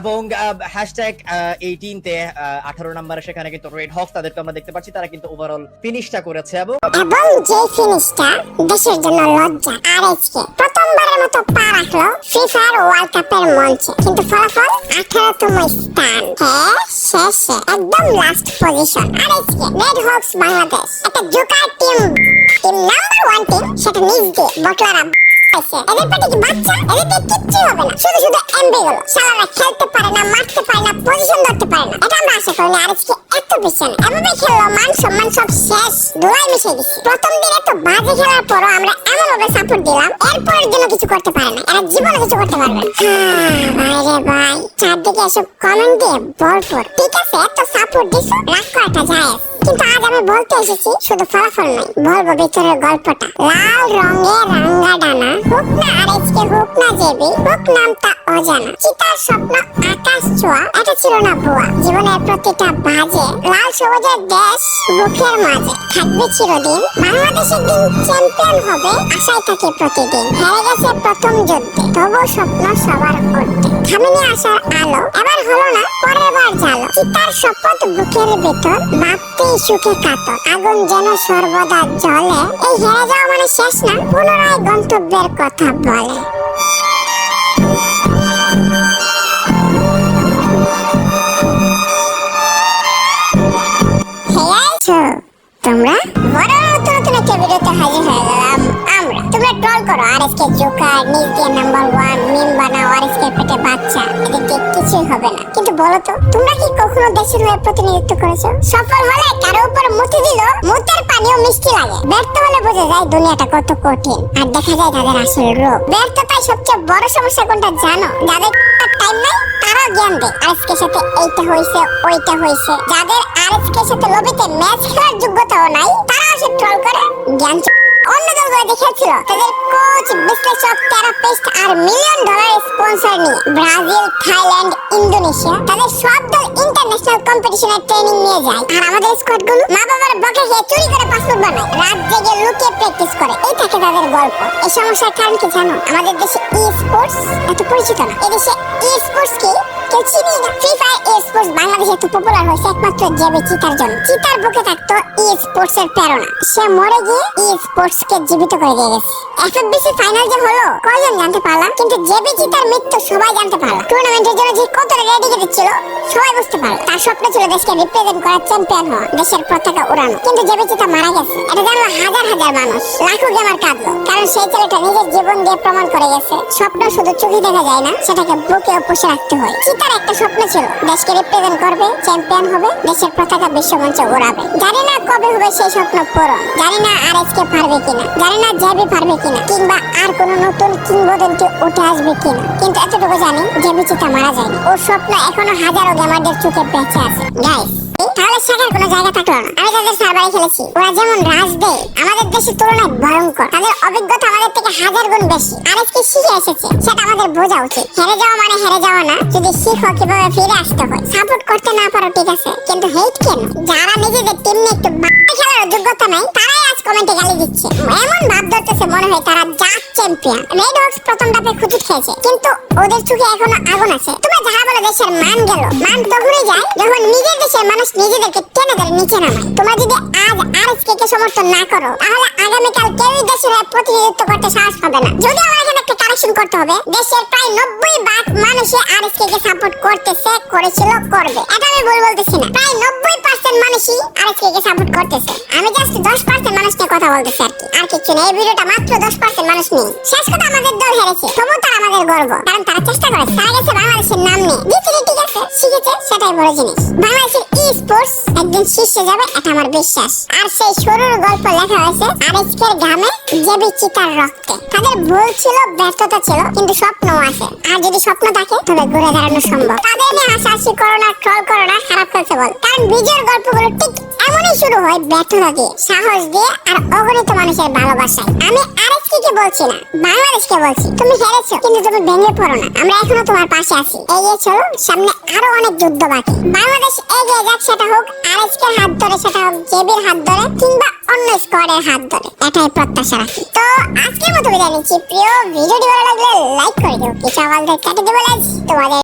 এবং হ্যাশট্যাগ এইটিনতে আঠারো নম্বরে সেখানে কিন্তু রেড হক্স তাদেরকে আমরা দেখতে পাচ্ছি। তারা কিন্তু ওভারঅল ফিনিশটা করেছে এবং এবং যে ফিনিশটা দেশের জন্য লজ্জা। আর প্রথমবারের মতো পা রাখল ফ্রি ফায়ার ওয়ার্ল্ড কাপের মঞ্চে। কিন্তু ফলাফল স্থান। হ্যাঁ শেষে একদম লাস্ট পজিশন আর রেড বাংলাদেশ। একটা joker team team number one team সেটা নিজ দিয়ে, বটলারা। পাইছে। এদের পেটে কি বাচ্চা? এদের পেটে কিচ্ছু হবে না। শুধু শুধু এমবি গুলো। শালারা খেলতে পারে না, মারতে পারে না পজিশন ধরতে পারে না। এটা আমরা আশা করি আজকে এত বেশি এভাবে খেললো সম্মান সব শেষ। ধোয়ায় মিশে গেছে প্রথম দিন এত বাজে খেলার পরও আমরা এমন ভাবে সাপোর্ট দিলাম কিছু করতে পারে না। এরা জীবনে কিছু করতে পারবে না। হ্যাঁ, ভাই ভাই চারদিকে এসব কমেন্ট দিয়ে ঠিক আছে সাপোর্ট দিছো যায়। কিন্তু আজ আমি বলতে এসেছি শুধু ফলাফল নয় বলব ভিতরের গল্পটা। লাল রঙের রাঙ্গা ডানা হোক না আর হোক না জেবি হোক নামটা অজানা। চিতার স্বপ্ন? আকাশ ছোঁয়া। এটা ছিল না ভুয়া। জীবনের প্রতিটা বাজে, লাল সবুজের দেশ বুকের মাঝে। থাকবে চিরদিন। বাংলাদেশের দিন চ্যাম্পিয়ন হবে আশায় থাকে প্রতিদিন। হেরে গেছে প্রথম যুদ্ধে। তবু স্বপ্ন সবার করতে থামিনি আসার আলো এবার হলো না পরের বার জালো চিতার শপথ? বুকের ভেতর ভাবতেই সুখে কাতর। আগুন যেন সর্বদা জ্বলে। এই হেরে যাওয়া মানে শেষ না, পুনরায় গন্তব্যের কথা বলে। তোমরা বড় নতুন একটা ভিডিওতে হাজির হয়ে গেলাম। আমরা। তোমরা ট্রল করো। আর এসকে জোকার নিজ দিয়ে নাম্বার ওয়ান মিম বানাও আর এসকে পেটে বাচ্চা এদিকে কিছুই হবে না। কিন্তু বলো তো, তোমরা কি কখনো দেশের হয়ে প্রতিনিধিত্ব করেছ? সফল হলে কারও উপর মুতি দিল, মুতের পানিও মিষ্টি লাগে। ব্যর্থ হলে বোঝা যায় দুনিয়াটা কত কঠিন। আর দেখা যায় তাদের আসল রূপ। ব্যর্থতায় সবচেয়ে বড় সমস্যা কোনটা জানো? যাদের টাইম নাই, তারাও জ্ঞান দেয়। আরএসকের সাথে এইটা হয়েছে ওইটা হয়েছে যাদের আরএসকের সাথে লবিতে ম্যাচ খেলার যোগ্যতাও নাই তারা আসে ট্রল করে। জ্ঞান অন্য দলগুলো দেখেছিল তাদের কোচ বিশ্লেষক থেরাপিস্ট আর মিলিয়ন ডলার স্পন্সর নিয়ে। ব্রাজিল, থাইল্যান্ড, ইন্দোনেশিয়া, তাদের সব দল ইন্টারন্যাশনাল কম্পিটিশনের ট্রেনিং নিয়ে যায়। আর আমাদের স্কোয়াডগুলো মা বাবার বকে খেয়ে চুরি করে পাসপোর্ট বানায়। রাত জেগে লুকিয়ে প্র্যাকটিস করে। এই থাকে তাদের গল্প। এই সমস্যার কারণ কি জানো? আমাদের দেশে ই স্পোর্টস এত পরিচিত না। এদেশে ই স্পোর্টস কি কেউ চিনি না। স্পোর্টস বাংলাদেশে এত পপুলার হয়েছে একমাত্র জেবে চিতার জন্য চিতার বুকে থাকতো ই স্পোর্টস এর প্রেরণা। সে মরে গিয়ে ই স্পোর্টস কে জীবিত করে দিয়ে গেছে। এফএফবিসি ফাইনাল যে হলো, কয়জন জানতে পারলাম? কিন্তু জেবি চিতার মৃত্যু সবাই জানতে পারল। টুর্নামেন্টের জন্য যে কতটা রেডি ছিল, সবাই বুঝতে পারল। তার স্বপ্ন ছিল দেশকে রিপ্রেজেন্ট করার চ্যাম্পিয়ন হওয়া, দেশের পতাকা উড়ানো। কিন্তু জেবি চিতা মারা গেছে। এটা জানলো হাজার হাজার মানুষ। লাখো গেমার কাঁদলো। কারণ সেই ছেলেটা নিজের জীবন দিয়ে প্রমাণ করে গেছে, স্বপ্ন শুধু চোখে দেখা যায় না, সেটাকে বুকেও পুষে রাখতে হয়। চিতার একটা স্বপ্ন ছিল দেশকে রিপ্রেজেন্ট করবে চ্যাম্পিয়ন হবে, দেশের পতাকা বিশ্বমঞ্চে উড়াবে। জানি না কবে হবে সেই স্বপ্ন পূরণ। জানি না আর এসকে পারবে কিনা। জানি না জেবি পারবে কিনা, কিংবা আর কোন নতুন কিংবদন্তি উঠে আসবে কিনা। কিন্তু এতটুকু জানি, জেবি চিতা মারা যায়নি। ওর স্বপ্ন এখনও হাজারো গেমারদের চোখে বেঁচে আছে। গাইস শেখার কোনো জায়গা থাকল না। আমি তাদের সার্ভারে খেলেছি। ওরা যেমন রাজ দেয় আমাদের দেশের তুলনায় ভয়ঙ্কর। তাদের অভিজ্ঞতা আমাদের থেকে হাজার গুণ বেশি। আর আজকে শিখে এসেছে, সেটা আমাদের বোঝা উচিত। হেরে যাওয়া মানে হেরে যাওয়া না। যদি শিখো, কীভাবে ফিরে আসতে হয়। সাপোর্ট করতে না পারো, ঠিক আছে। কিন্তু হেট কেন? যারা নিজেদের টিম নিয়ে একটু খেলার যোগ্যতা নাই আজ কমেন্টে গালি দিচ্ছে। এমন ভাব ধরতেছে মনে হয় তারা জাত চ্যাম্পিয়ন রেড হক্স প্রথম ধাপে খুঁজে খেয়েছে, কিন্তু ওদের চোখে এখনও আগুন আছে। তোমরা যাহা বলো দেশের মান গেল। মান তখনই যায়, যখন নিজের দেশের মানুষ নিজেদেরকে টেনে ধরে নিচে নামায়। তোমরা যদি আজ আর কে সমর্থন না করো, তাহলে আগামীকাল কেউই দেশের প্রতিনিধিত্ব করতে সাহস পাবে না। যদি আমার এখানে একটা কারেকশন করতে হবে, দেশের প্রায় নব্বই ভাগ মানুষই আর কে সাপোর্ট করতেছে করেছিল, করবে। এটা আমি ভুল বলতেছি না। প্রায় নব্বই পার্সেন্ট মানুষই আর কে সাপোর্ট করতেছে। আমি কথা বলতেছি আর কি। আর কিছু নেই ভিডিওটা মাত্র দশ পার্সেন্ট মানুষ নেই। শেষ কথা আমাদের দল হেরেছে তবু তারা আমাদের গর্ব। কারণ তারা চেষ্টা করেছে, তারা গেছে বাংলাদেশের নাম নিয়ে। দিচ্ছি ঠিক আছে শিখেছে, সেটাই বড় জিনিস। বাংলাদেশের ই স্পোর্টস একদিন শীর্ষে যাবে, এটা আমার বিশ্বাস। আর সেই শুরুর গল্প লেখা হয়েছে আরেজকের ঘামে জেবি চিতার রক্তে। তাদের ভুল ছিল, ব্যর্থতা ছিল, কিন্তু স্বপ্ন আছে। আর যদি স্বপ্ন থাকে, তবে ঘুরে দাঁড়ানো সম্ভব। তাদের নিয়ে হাসাহাসি করো না ট্রল করো না। খারাপ বল। কারণ বিজয়ের গল্পগুলো ঠিক এমনই শুরু হয় ব্যর্থতা দিয়ে সাহস দিয়ে আর অগণিত মানুষের ভালোবাসায়। আমি আরেককে বলছি না, বাংলাদেশকে বলছি। তুমি হেরেছো, কিন্তু তুমি ভেঙে পড়ো না। আমরা এখনও তোমার পাশে আছি। এগিয়ে চলো, সামনে আরও অনেক যুদ্ধ বাকি। বাংলাদেশ এগিয়ে যাক, সেটা হোক আরএসকে হাত ধরে, সেটা হোক জেবির হাত ধরে, কিংবা অন্য স্কোয়াডের হাত ধরে। এটাই প্রত্যাশা রাখি। তো আজকের মতো বিদায় নিচ্ছি। প্রিয়, ভিডিওটি ভালো লাগলে লাইক করে দিও। কিছু আমাদের কেটে দেবো তোমাদের